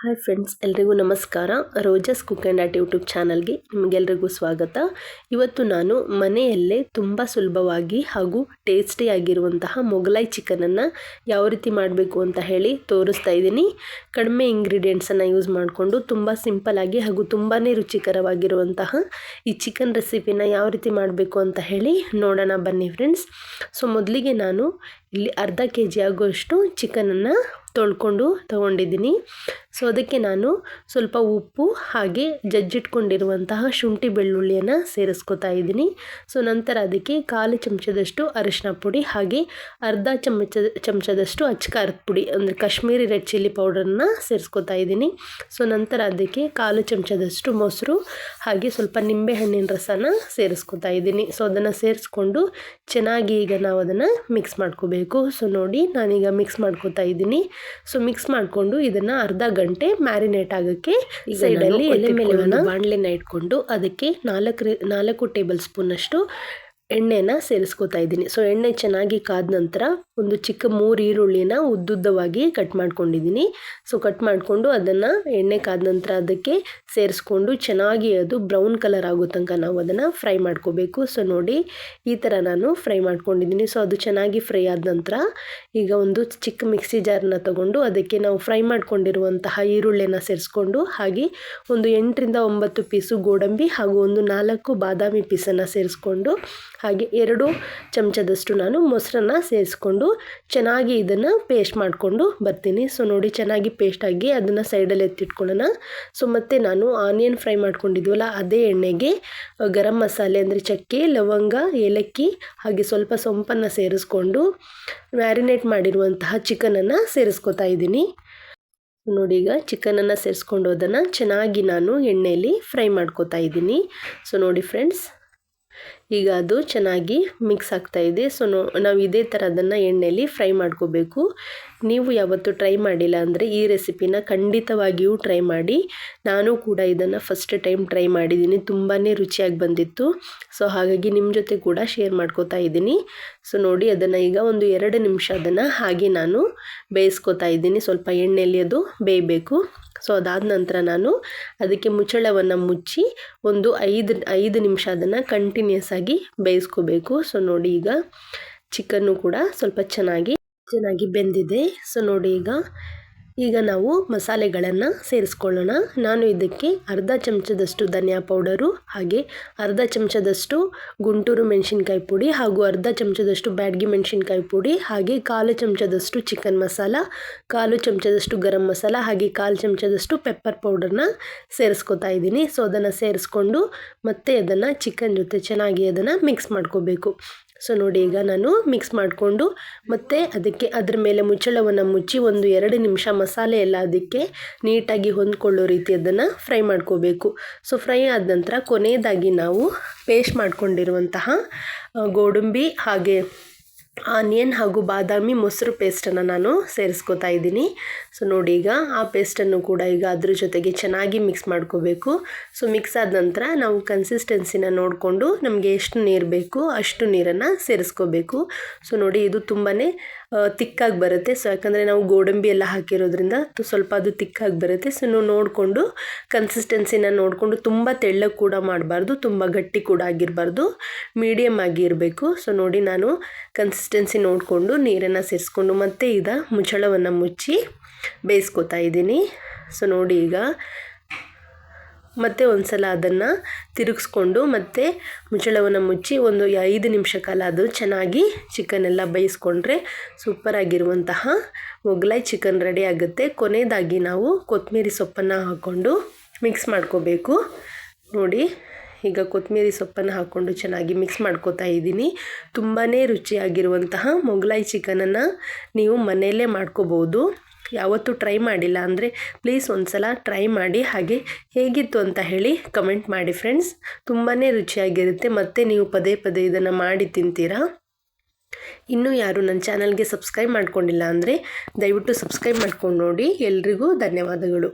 Hi friends, ಎಲ್ರಿಗೂ ನಮಸ್ಕಾರ. Roja's cook and art YouTube ಚಾನಲ್ಗೆ ನಿಮಗೆಲ್ರಿಗೂ ಸ್ವಾಗತ. ಇವತ್ತು ನಾನು ಮನೆಯಲ್ಲೇ ತುಂಬ ಸುಲಭವಾಗಿ ಹಾಗೂ ಟೇಸ್ಟಿಯಾಗಿರುವಂತಹ ಮೊಗಲಾಯ್ ಚಿಕನನ್ನು ಯಾವ ರೀತಿ ಮಾಡಬೇಕು ಅಂತ ಹೇಳಿ ತೋರಿಸ್ತಾ ಇದ್ದೀನಿ. ಕಡಿಮೆ ಇಂಗ್ರೀಡಿಯೆಂಟ್ಸನ್ನು ಯೂಸ್ ಮಾಡಿಕೊಂಡು ತುಂಬ ಸಿಂಪಲಾಗಿ ಹಾಗೂ ತುಂಬಾ ರುಚಿಕರವಾಗಿರುವಂತಹ ಈ ಚಿಕನ್ ರೆಸಿಪಿನ ಯಾವ ರೀತಿ ಮಾಡಬೇಕು ಅಂತ ಹೇಳಿ ನೋಡೋಣ ಬನ್ನಿ ಫ್ರೆಂಡ್ಸ್. ಸೊ ಮೊದಲಿಗೆ ನಾನು ಇಲ್ಲಿ ಅರ್ಧ ಕೆ ಜಿ ಆಗುವಷ್ಟು ಚಿಕನನ್ನು ತೊಳ್ಕೊಂಡು ತಗೊಂಡಿದ್ದೀನಿ. ಸೊ ಅದಕ್ಕೆ ನಾನು ಸ್ವಲ್ಪ ಉಪ್ಪು ಹಾಗೆ ಜಜ್ಜಿಟ್ಕೊಂಡಿರುವಂತಹ ಶುಂಠಿ ಬೆಳ್ಳುಳ್ಳಿಯನ್ನು ಸೇರಿಸ್ಕೊತಾ ಇದ್ದೀನಿ. ಸೊ ನಂತರ ಅದಕ್ಕೆ ಕಾಲು ಚಮಚದಷ್ಟು ಅರಿಶಿನ ಪುಡಿ ಹಾಗೆ ಅರ್ಧ ಚಮಚ, ಚಮಚದಷ್ಟು ಅಚ್ಕಾರದ ಪುಡಿ ಅಂದರೆ ಕಾಶ್ಮೀರಿ ರೆಡ್ ಚಿಲ್ಲಿ ಪೌಡರನ್ನು ಸೇರಿಸ್ಕೊತಾ ಇದ್ದೀನಿ. ಸೊ ನಂತರ ಅದಕ್ಕೆ ಕಾಲು ಚಮಚದಷ್ಟು ಮೊಸರು ಹಾಗೆ ಸ್ವಲ್ಪ ನಿಂಬೆಹಣ್ಣಿನ ರಸನ ಸೇರಿಸ್ಕೊತಾ ಇದ್ದೀನಿ. ಸೊ ಅದನ್ನು ಸೇರಿಸ್ಕೊಂಡು ಚೆನ್ನಾಗಿ ಈಗ ನಾವು ಅದನ್ನು ಮಿಕ್ಸ್ ಮಾಡ್ಕೋಬೇಕು. ಸೊ ನೋಡಿ ನಾನೀಗ ಮಿಕ್ಸ್ ಮಾಡ್ಕೋತಾ ಇದ್ದೀನಿ. ಸೊ ಮಿಕ್ಸ್ ಮಾಡಿಕೊಂಡು ಇದನ್ನು ಅರ್ಧ ಗಂಟೆ ಮ್ಯಾರಿನೇಟ್ ಆಗೋಕ್ಕೆ ಸೈಡಲ್ಲಿ ಎಲೆ ಮೇಲೆ ಬಾಣಲೆನ ಇಟ್ಕೊಂಡು ಅದಕ್ಕೆ ನಾಲ್ಕು ನಾಲ್ಕು ಟೇಬಲ್ ಸ್ಪೂನಷ್ಟು ಎಣ್ಣೆನ ಸೇರಿಸ್ಕೊತಾ ಇದ್ದೀನಿ. ಸೊ ಎಣ್ಣೆ ಚೆನ್ನಾಗಿ ಕಾದ ನಂತರ ಒಂದು ಚಿಕ್ಕ ಮೂರು ಈರುಳ್ಳಿನ ಉದ್ದುದ್ದವಾಗಿ ಕಟ್ ಮಾಡ್ಕೊಂಡಿದ್ದೀನಿ. ಸೊ ಕಟ್ ಮಾಡಿಕೊಂಡು ಅದನ್ನು ಎಣ್ಣೆ ಕಾದ ನಂತರ ಅದಕ್ಕೆ ಸೇರಿಸ್ಕೊಂಡು ಚೆನ್ನಾಗಿ ಅದು ಬ್ರೌನ್ ಕಲರ್ ಆಗೋ ತನಕ ನಾವು ಅದನ್ನು ಫ್ರೈ ಮಾಡ್ಕೋಬೇಕು. ಸೊ ನೋಡಿ ಈ ಥರ ನಾನು ಫ್ರೈ ಮಾಡ್ಕೊಂಡಿದ್ದೀನಿ. ಸೊ ಅದು ಚೆನ್ನಾಗಿ ಫ್ರೈ ಆದ ನಂತರ ಈಗ ಒಂದು ಚಿಕ್ಕ ಮಿಕ್ಸಿ ಜಾರನ್ನ ತಗೊಂಡು ಅದಕ್ಕೆ ನಾವು ಫ್ರೈ ಮಾಡಿಕೊಂಡಿರುವಂತಹ ಈರುಳ್ಳಿನ ಸೇರಿಸ್ಕೊಂಡು ಹಾಗೆ ಒಂದು ಎಂಟರಿಂದ ಒಂಬತ್ತು ಪೀಸು ಗೋಡಂಬಿ ಹಾಗೂ ಒಂದು ನಾಲ್ಕು ಬಾದಾಮಿ ಪೀಸನ್ನು ಸೇರಿಸ್ಕೊಂಡು ಹಾಗೆ ಎರಡು ಚಮಚದಷ್ಟು ನಾನು ಮೊಸರನ್ನ ಸೇರಿಸ್ಕೊಂಡು ಚೆನ್ನಾಗಿ ಇದನ್ನು ಪೇಸ್ಟ್ ಮಾಡಿಕೊಂಡು ಬರ್ತೀನಿ. ಸೊ ನೋಡಿ ಚೆನ್ನಾಗಿ ಪೇಸ್ಟಾಗಿ ಅದನ್ನು ಸೈಡಲ್ಲಿ ಎತ್ತಿಟ್ಕೊಳ್ಳೋಣ. ಸೊ ಮತ್ತು ನಾನು ಆನಿಯನ್ ಫ್ರೈ ಮಾಡ್ಕೊಂಡಿದ್ವಲ್ಲ, ಅದೇ ಎಣ್ಣೆಗೆ ಗರಂ ಮಸಾಲೆ ಅಂದರೆ ಚಕ್ಕೆ, ಲವಂಗ, ಏಲಕ್ಕಿ, ಹಾಗೆ ಸ್ವಲ್ಪ ಸೊಂಪನ್ನು ಸೇರಿಸ್ಕೊಂಡು ಮ್ಯಾರಿನೇಟ್ ಮಾಡಿರುವಂತಹ ಚಿಕನನ್ನು ಸೇರಿಸ್ಕೊತಾ ಇದ್ದೀನಿ. ನೋಡಿ ಈಗ ಚಿಕನನ್ನು ಸೇರಿಸ್ಕೊಂಡು ಅದನ್ನು ಚೆನ್ನಾಗಿ ನಾನು ಎಣ್ಣೆಯಲ್ಲಿ ಫ್ರೈ ಮಾಡ್ಕೋತಾ ಇದ್ದೀನಿ. ಸೊ ನೋಡಿ ಫ್ರೆಂಡ್ಸ್ ಈಗ ಅದು ಚೆನ್ನಾಗಿ ಮಿಕ್ಸ್ ಆಗ್ತಾ ಇದೆ. ಸೊ ನಾವು ಇದೇ ಥರ ಅದನ್ನು ಎಣ್ಣೆಯಲ್ಲಿ ಫ್ರೈ ಮಾಡ್ಕೋಬೇಕು. ನೀವು ಯಾವತ್ತೂ ಟ್ರೈ ಮಾಡಿಲ್ಲ ಅಂದರೆ ಈ ರೆಸಿಪಿನ ಖಂಡಿತವಾಗಿಯೂ ಟ್ರೈ ಮಾಡಿ. ನಾನು ಕೂಡ ಇದನ್ನು ಫಸ್ಟ್ ಟೈಮ್ ಟ್ರೈ ಮಾಡಿದ್ದೀನಿ ತುಂಬಾ ರುಚಿಯಾಗಿ ಬಂದಿತ್ತು. ಸೊ ಹಾಗಾಗಿ ನಿಮ್ಮ ಜೊತೆ ಕೂಡ ಶೇರ್ ಮಾಡ್ಕೋತಾ ಇದ್ದೀನಿ ಸೊ ನೋಡಿ ಅದನ್ನು ಈಗ ಒಂದು ಎರಡು ನಿಮಿಷ ಅದನ್ನು ಹಾಗೆ ನಾನು ಬೇಯಿಸ್ಕೊತಾ ಇದ್ದೀನಿ ಸ್ವಲ್ಪ ಎಣ್ಣೆಯಲ್ಲಿ ಅದು ಬೇಯಬೇಕು. ಸೊ ಅದಾದ ನಂತರ ನಾನು ಅದಕ್ಕೆ ಮುಚ್ಚಳವನ್ನು ಮುಚ್ಚಿ ಒಂದು ಐದು ಐದು ನಿಮಿಷ ಅದನ್ನು ಕಂಟಿನ್ಯೂಸ್ ಬೇಯಿಸ್ಕೋಬೇಕು. ಸೊ ನೋಡಿ ಈಗ ಚಿಕನ್ನು ಕೂಡ ಸ್ವಲ್ಪ ಚೆನ್ನಾಗಿ ಚೆನ್ನಾಗಿ ಬೆಂದಿದೆ. ಸೊ ನೋಡಿ ಈಗ ಈಗ ನಾವು ಮಸಾಲೆಗಳನ್ನು ಸೇರಿಸ್ಕೊಳ್ಳೋಣ. ನಾನು ಇದಕ್ಕೆ ಅರ್ಧ ಚಮಚದಷ್ಟು ಧನಿಯಾ ಪೌಡರು ಹಾಗೆ ಅರ್ಧ ಚಮಚದಷ್ಟು ಗುಂಟೂರು ಮೆಣಸಿನ್ಕಾಯಿ ಪುಡಿ ಹಾಗೂ ಅರ್ಧ ಚಮಚದಷ್ಟು ಬ್ಯಾಡ್ಗಿ ಮೆಣಸಿನ್ಕಾಯಿ ಪುಡಿ ಹಾಗೆ ಕಾಲು ಚಮಚದಷ್ಟು ಚಿಕನ್ ಮಸಾಲ, ಕಾಲು ಚಮಚದಷ್ಟು ಗರಂ ಮಸಾಲ ಹಾಗೆ ಕಾಲು ಚಮಚದಷ್ಟು ಪೆಪ್ಪರ್ ಪೌಡರ್ನ ಸೇರಿಸ್ಕೊತಾ ಇದ್ದೀನಿ. ಸೊ ಅದನ್ನು ಸೇರಿಸ್ಕೊಂಡು ಮತ್ತೆ ಅದನ್ನು ಚಿಕನ್ ಜೊತೆ ಚೆನ್ನಾಗಿ ಅದನ್ನು ಮಿಕ್ಸ್ ಮಾಡ್ಕೋಬೇಕು. ಸೊ ನೋಡಿ, ಈಗ ನಾನು ಮಿಕ್ಸ್ ಮಾಡಿಕೊಂಡು ಮತ್ತು ಅದಕ್ಕೆ ಅದ್ರ ಮೇಲೆ ಮುಚ್ಚಳವನ್ನು ಮುಚ್ಚಿ ಒಂದು ಎರಡು ನಿಮಿಷ ಮಸಾಲೆ ಎಲ್ಲ ಅದಕ್ಕೆ ನೀಟಾಗಿ ಹೊಂದ್ಕೊಳ್ಳೋ ರೀತಿ ಅದನ್ನು ಫ್ರೈ ಮಾಡ್ಕೋಬೇಕು. ಸೊ ಫ್ರೈ ಆದ ನಂತರ ಕೊನೆಯದಾಗಿ ನಾವು ಪೇಸ್ಟ್ ಮಾಡ್ಕೊಂಡಿರುವಂತಹ ಗೋಡಂಬಿ ಹಾಗೆ ಆನಿಯನ್ ಹಾಗೂ ಬಾದಾಮಿ ಮೊಸರು ಪೇಸ್ಟನ್ನು ನಾನು ಸೇರಿಸ್ಕೊತಾ ಇದ್ದೀನಿ. ಸೊ ನೋಡಿ ಈಗ ಆ ಪೇಸ್ಟನ್ನು ಕೂಡ ಈಗ ಅದ್ರ ಜೊತೆಗೆ ಚೆನ್ನಾಗಿ ಮಿಕ್ಸ್ ಮಾಡ್ಕೋಬೇಕು. ಸೊ ಮಿಕ್ಸ್ ಆದ ನಂತರ ನಾವು ಕನ್ಸಿಸ್ಟೆನ್ಸಿನ ನೋಡಿಕೊಂಡು ನಮಗೆ ಎಷ್ಟು ನೀರು ಬೇಕು ಅಷ್ಟು ನೀರನ್ನು ಸೇರಿಸ್ಕೋಬೇಕು. ಸೊ ನೋಡಿ ಇದು ತುಂಬಾ ತಿಕ್ಕಾಗಿ ಬರುತ್ತೆ. ಸೊ ಯಾಕಂದರೆ ನಾವು ಗೋಡಂಬಿ ಎಲ್ಲ ಹಾಕಿರೋದ್ರಿಂದ ಸ್ವಲ್ಪ ಅದು ತಿಕ್ಕಾಗಿ ಬರುತ್ತೆ. ಸೊ ನೋಡಿಕೊಂಡು ಕನ್ಸಿಸ್ಟೆನ್ಸಿನ ನೋಡಿಕೊಂಡು ತುಂಬ ತೆಳ್ಳಗೆ ಕೂಡ ಮಾಡಬಾರ್ದು, ತುಂಬ ಗಟ್ಟಿ ಕೂಡ ಆಗಿರಬಾರ್ದು ಮೀಡಿಯಮ್ ಆಗಿರಬೇಕು ಸೊ ನೋಡಿ ನಾನು ಕನ್ಸಿಸ್ಟೆನ್ಸಿ ನೋಡಿಕೊಂಡು ನೀರನ್ನು ಸೇರಿಸ್ಕೊಂಡು ಮತ್ತೆ ಈಗ ಮುಚ್ಚಳವನ್ನು ಮುಚ್ಚಿ ಬೇಯಿಸ್ಕೊತಾ ಇದ್ದೀನಿ. ಸೊ ನೋಡಿ ಈಗ ಮತ್ತೆ ಒಂದು ಸಲ ಅದನ್ನು ತಿರುಗಿಸ್ಕೊಂಡು ಮತ್ತೆ ಮುಚ್ಚಳವನ್ನು ಮುಚ್ಚಿ ಒಂದು ಐದು ನಿಮಿಷ ಕಾಲ ಅದು ಚೆನ್ನಾಗಿ ಚಿಕನ್ ಎಲ್ಲ ಬೇಯಿಸ್ಕೊಂಡ್ರೆ ಸೂಪರಾಗಿರುವಂತಹ ಮೊಗಲಾಯ್ ಚಿಕನ್ ರೆಡಿ ಆಗುತ್ತೆ. ಕೊನೆಯದಾಗಿ ನಾವು ಕೊತ್ತಂಬರಿ ಸೊಪ್ಪನ್ನು ಹಾಕ್ಕೊಂಡು ಮಿಕ್ಸ್ ಮಾಡ್ಕೋಬೇಕು. ನೋಡಿ, ಈಗ ಕೊತ್ತಂಬರಿ ಸೊಪ್ಪನ್ನು ಹಾಕ್ಕೊಂಡು ಚೆನ್ನಾಗಿ ಮಿಕ್ಸ್ ಮಾಡ್ಕೋತಾ ಇದ್ದೀನಿ. ತುಂಬಾ ರುಚಿಯಾಗಿರುವಂತಹ ಮೊಗಲಾಯಿ ಚಿಕನನ್ನು ನೀವು ಮನೆಯಲ್ಲೇ ಮಾಡ್ಕೋಬೋದು. ಯಾವತ್ತೂ ಟ್ರೈ ಮಾಡಿಲ್ಲ ಅಂದರೆ ಪ್ಲೀಸ್ ಒಂದು ಸಲ ಟ್ರೈ ಮಾಡಿ, ಹಾಗೆ ಹೇಗಿತ್ತು ಅಂತ ಹೇಳಿ ಕಮೆಂಟ್ ಮಾಡಿ ಫ್ರೆಂಡ್ಸ್. ತುಂಬಾ ರುಚಿಯಾಗಿರುತ್ತೆ, ಮತ್ತು ನೀವು ಪದೇ ಪದೇ ಇದನ್ನು ಮಾಡಿ ತಿಂತೀರಾ? ಇನ್ನೂ ಯಾರು ನನ್ನ ಚಾನಲ್ಗೆ ಸಬ್ಸ್ಕ್ರೈಬ್ ಮಾಡ್ಕೊಂಡಿಲ್ಲ ಅಂದರೆ ದಯವಿಟ್ಟು ಸಬ್ಸ್ಕ್ರೈಬ್ ಮಾಡ್ಕೊಂಡು ನೋಡಿ. ಎಲ್ರಿಗೂ ಧನ್ಯವಾದಗಳು.